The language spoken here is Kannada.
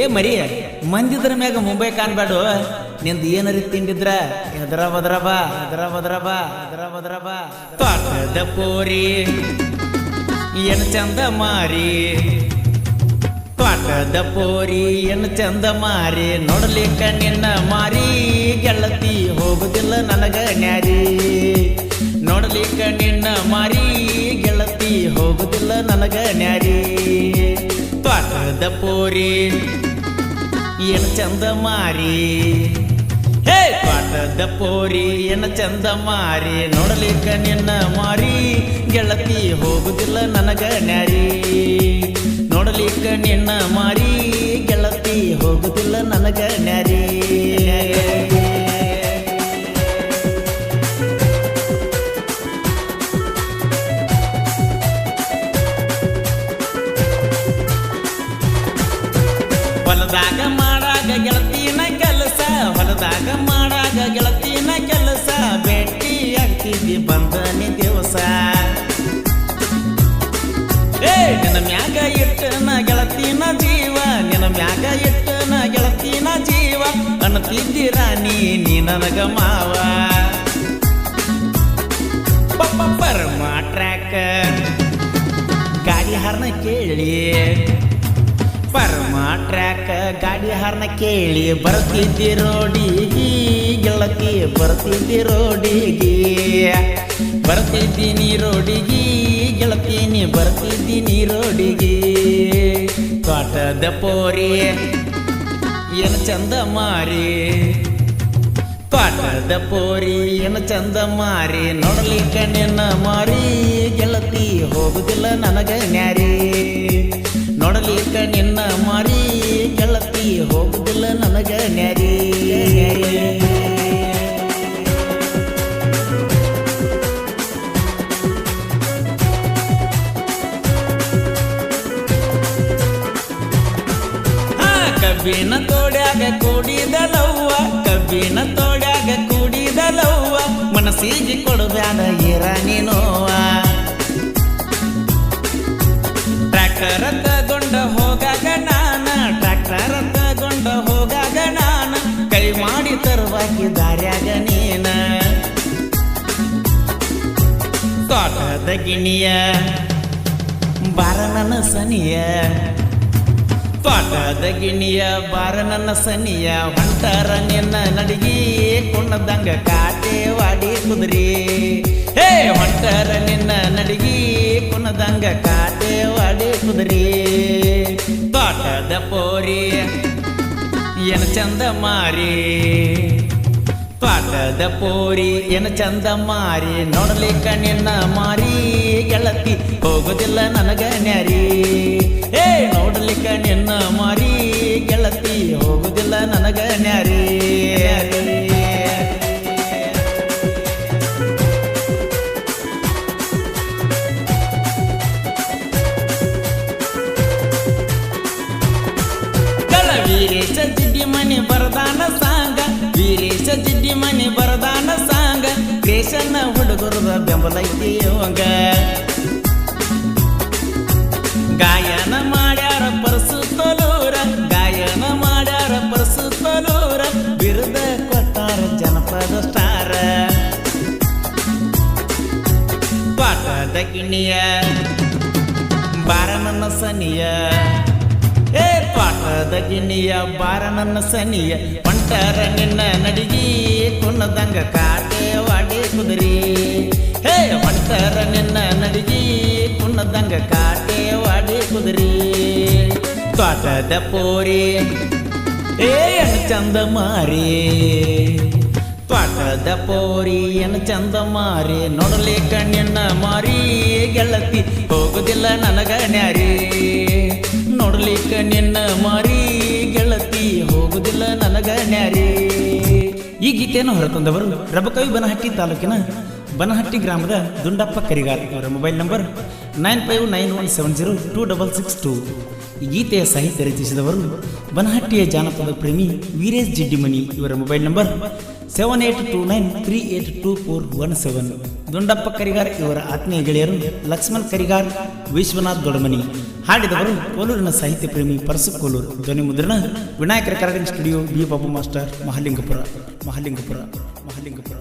ಏ ಮರಿ, ಮಂದಿದ್ರ ಮ್ಯಾಗ ಮುಂಬೈ ಕಾಣ್ಬೇಡ ನಿಂದ ಏನರಿ ತಿಂಡಿದ್ರ ಎದ್ರ ಬಾ ಎದ್ರ ಬಾ ಎದ್ರ ಬಾ. ತೋಟದ ಪೋರಿ, ಏನ್ ಚಂದ ಮಾರಿ. ತೋಟದ ಪೋರಿ, ಏನ್ ಚಂದ ಮಾರಿ. ನೋಡ್ಲಿಕ್ಕ ನಿನ್ನ ಮಾರಿ, ಗೆಳತಿ ಹೋಗುದಿಲ್ಲ ನನಗ ನ್ಯಾರಿ. ನೋಡ್ಲಿಕ್ಕ ನಿನ್ನ ಮಾರಿ, ಗೆಳತಿ ಹೋಗುದಿಲ್ಲ ನನಗ ನ್ಯಾರಿ. ತೋಟದ ಪೋರಿ ಏನ್ ಚಂದ ಮಾರಿ? ಹೇ ಪಾಠದ ಪೋರಿ ಏನ ಚಂದ ಮಾರಿ? ನೋಡಲಿಕ್ಕ ನಿನ್ನ ಮಾರಿ. ಗೆಳತಿ ಹೋಗುದಿಲ್ಲ ನನಗ ನ್ಯಾರಿ. ನೋಡಲಿಕ್ಕ ನಿನ್ನ ಮಾರಿ. ಗೆಳತಿ ಹೋಗುದಿಲ್ಲ ನನಗ ನ್ಯಾರಿ. ಹೊಲದಾಗ ಗೆಳತಿನ ಕೆಲಸ, ಹೊಲದಾಗ ಮಾಡಾಗ ಗೆಳತಿನ ಕೆಲಸ, ಭೇಟಿ ಆಗ್ತಿದ್ದಿ ಬಂದನಿ ದಿವಸ. ಏ, ನಿನ್ನ ಮ್ಯಾಗ ಇಟ್ಟನ ಗೆಳತಿನ ಜೀವ, ನಿನ್ನ ಮ್ಯಾಗ ಇಟ್ಟನ ಗೆಳತಿನ ಜೀವ, ಅನ್ನತಿದ್ದೀರ ನೀ ನೀ ನನಗ ಮಾವ. ಪಪ್ಪ, ಪರಮ ಟ್ರ್ಯಾಕ್, ಗಾಡಿ ಹಾರನ ಕೇಳಿ. ಪರಮ ಟ್ರ್ಯಾಕ್, ಗಾಡಿ ಹಾರ್ನ ಕೇಳಿ ಬರ್ತಿದ್ದಿ ರೋಡಿಗಿ, ಗೆಳತಿ ಬರ್ತಿದ್ದಿ ರೋಡಿಗಿ. ಬರ್ತಿದ್ದೀನಿ ರೋಡಿಗಿ ಗೆಳತೀನಿ ಬರ್ತಿದ್ದೀನಿ ರೋಡಿಗಿ. ತೋಟದ ಪೋರಿ, ಏನು ಚಂದ ಮಾರಿ. ಪಾಠದ ಪೋರಿ, ಏನು ಚಂದ ಮಾರಿ. ನೋಡಲಿ ನಿನ್ನ ಮಾರಿ, ಗೆಳತಿ ಹೋಗುದಿಲ್ಲ ನನಗ ನ್ಯಾರಿ. ನಿನ್ನ ಮಾರಿ ಗೆಳತಿ ಹೋಗುದಿಲ್ಲ ನನಗ ನ್ಯಾರಿ. ಕಬ್ಬಿನ ತೋಡ್ಯಾಗ ಕೂಡಿದಲವ್ವ ಕಬ್ಬಿನ ತೋಡ್ಯಾಗ ಕೂಡಿದಲವ್ವ ಮನಸ್ಸಿಗೆ ಕೊಡಬ್ಯಾಡ ಏರ ನೀನೋವ ಟ್ರ್ಯಾಕ್ಟರ್ ತಗೊಂಡ ಹೋಗಾಗ ನಾನ, ಟ್ರ್ಯಾಕ್ಟರ್ ತಗೊಂಡ ಹೋಗಾಗ ನಾನ, ಕೈ ಮಾಡಿ ತರುವಾಗಿ ದಾರ್ಯಾಗ ನೀನ. ತೋಟದ ಗಿಣಿಯ ಬಾರನನ ಸನಿಯ. ತೋಟದ ಗಿಣಿಯ ಬಾರನನ ಸನಿಯ, ಹೊಂಟರ ನಿನ್ನ ನಡಿಗಿ ಕುಣ್ಣದಂಗ ಕಾಟೆ ವಾಡಿ ಕುದುರಿ. ಹೇ, ಹೊಂಟರ ನಿನ್ನ ನಡಿಗಿ ಕುಣದಂಗ ಕಾಟೆ ಚಂದ ಮಾರಿ ಪಾಠದ ಪೋರಿ ಏನು ಚಂದ ಮಾರಿ ನೋಡಲಿಕ್ಕ ನಿನ್ನ ಮಾರಿ ಗೆಳತಿ ಹೋಗುದಿಲ್ಲ ನನಗ ನ್ಯಾರಿ ಏ ನೋಡಲಿಕ್ಕ ನಿನ್ನ ಮಾರಿ ಮನೆ ಬರದಾನ ಸಾಂಗ. ವೀರೇಶ ಜಿಡ್ಡಿ ಮನೆ ಬರದಾನ ಸಾಂಗ. ಕೇಶನ ಹುಡುಗರದ ಬೆಂಬಲ ಅವಂಗ. ಗಾಯನ ಮಾಡ್ಯಾರ ಪರಸು ತಲೂರ. ಗಾಯನ ಮಾಡ್ಯಾರ ಪರಸು ತಲೂರ. ಬಿರುದ ಕೊಟ್ಟಾರ ಜನಪದ ಸ್ಟಾರ. ಪಾಠದ ಗಿಣಿಯ ಬಾರ ನನ್ನ ಸನಿಯ ಪಾಠದ ಗಿಣಿಯ ಬಾರ ನನ್ನ ಸನಿಯ. ಪಂಟರ ನಿನ್ನ ನಡಿಗಿ ಕುನ್ನದಂಗ ಕಾತೆ ವಾಡಿ ಕುದುರಿ. ಹೇ ಹೊಂಟಾರ ನಿನ್ನ ನಡಿಗಿ ಕುನ್ನದಂಗ ಕಾತೆ ವಾಡಿ ಕುದುರಿ. ತೋಟದ ಪೋರಿ, ಏ ಎನ್ ಚಂದ ಮಾರಿ. ಪಾಠದ ಪೋರಿ ಏನು ಚಂದ ಮಾರಿ. ನೋಡಲಿ ಕಣ್ಣಿನ ಮಾರಿ, ಗೆಳತಿ, ಹೋಗುದಿಲ್ಲ ನನಗ ನ್ಯಾರಿ. ನೋಡಲಿಕ್ಕ ನಿನ್ನ ಮಾರಿ ಗೆಳತಿ ಹೋಗುದಿಲ್ಲ ನನಗ ನ್ಯಾರಿ. ಈ ಗೀತೆಯನ್ನು ಹೊರತಂದವರು ರಬಕವಿ ಬನಹಟ್ಟಿ ತಾಲೂಕಿನ ಬನಹಟ್ಟಿ ಗ್ರಾಮದ ದುಂಡಪ್ಪ ಕರಿಗಾರ್ ಅವರ mobile number nine five nine one seven zero two double six two. ಈ ಗೀತೆಯ ಸಾಹಿತ್ಯ ರಚಿಸಿದವರು ಬನಹಟ್ಟಿಯ ಜಾನಪದ ಪ್ರೇಮಿ ವೀರೇಶ್ ಜಿಡ್ಡಿಮಣಿ ಇವರ mobile number seven eight two nine three eight two four one seven Dundappa Karigar ಇವರ ಆತ್ಮೀಯ ಗೆಳೆಯರು ಲಕ್ಷ್ಮಣ್ ಕರಿಗಾರ್, ವಿಶ್ವನಾಥ್ ದೊಡಮನಿ ಹಾಡಿದವರು ಕೋಲೂರಿನ ಸಾಹಿತ್ಯ ಪ್ರೇಮಿ ಪರಸು ಕೋಲೂರು, ಧ್ವನಿ ಮುದ್ರಣ Vinayaka recording studio, B Babu master, Mahalingapura Mahalingapura Mahalingapura.